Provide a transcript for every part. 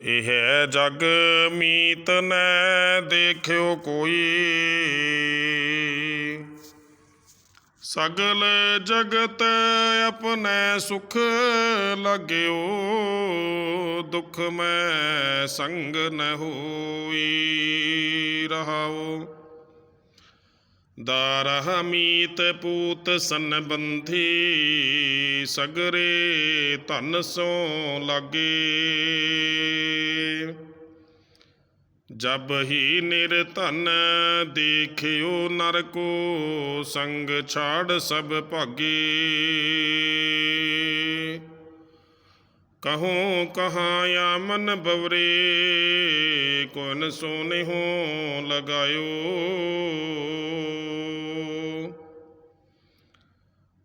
ਇਹ ਜਗ ਮੀਤ ਨੈ ਦੇਖਿਓ ਕੋਈ ਸਗਲ ਜਗਤ ਆਪਣੇ ਸੁਖ ਲਗਿਓ ਦੁਖ ਮੈਂ ਸੰਗ ਨ ਹੋਈ ਰਹਾਓ ਦਾਰਹ ਮੀਤ ਪੂਤ ਸੰਬੰਧੀ ਸਗਰੇ ਧਨ ਸੋ ਲਾਗੇ। ਜਬ ਹੀ ਨਿਰਧਨ ਦੇਖਿਓ ਨਰ ਕੋ ਸੰਗ ਛਾੜ ਸਭ ਭਾਗੇ। ਕਹੂੰ ਕਹਾਂ या ਮਨ ਬਵਰੇ ਕੋਨ ਸੋਨੇ ਹੋ ਲਗਾਇਓ।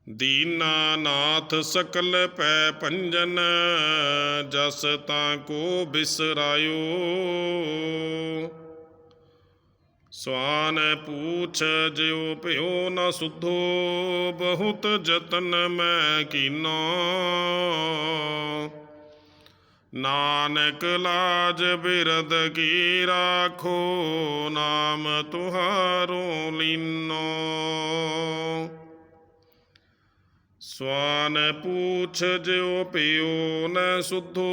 ਦੀਨਾਨਾਥ ਸਕਲ ਪੈ ਪੰਜਨ ਜਸ ਤਾਂ ਕੋ ਬਿਸਰਾਇਓ। ਸਵਾਨ ਪੂਛ ਜਿਉ ਭਿਓ ਨ ਸੁਧੋ, ਬਹੁਤ ਜਤਨ ਮੈਂ ਕੀਨੋ। ਨਾਨਕ ਲਾਜ ਬਿਰਦ ਕੀ ਰਾਖੋ, ਨਾਮ ਤੁਹਾਰੋ ਲੀਨੋ। ਸਵਾਨ ਪੂਛ ਜਿਉ ਪਿਓ ਨ ਸੁਧੋ,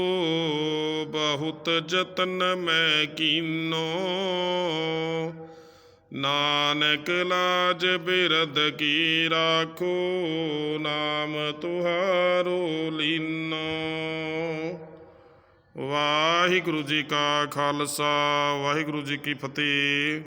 ਬਹੁਤ ਜਤਨ ਮੈਂ ਕੀਨੋ। ਨਾਨਕ ਲਾਜ ਬਿਰਦ ਕੀ ਰਾਖੋ, ਨਾਮ ਤੁਹਾਰੋ ਲੀਨੋ। ਵਾਹਿਗੁਰੂ ਜੀ ਕਾ ਖਾਲਸਾ, ਵਾਹਿਗੁਰੂ ਜੀ ਕੀ ਫਤਿਹ।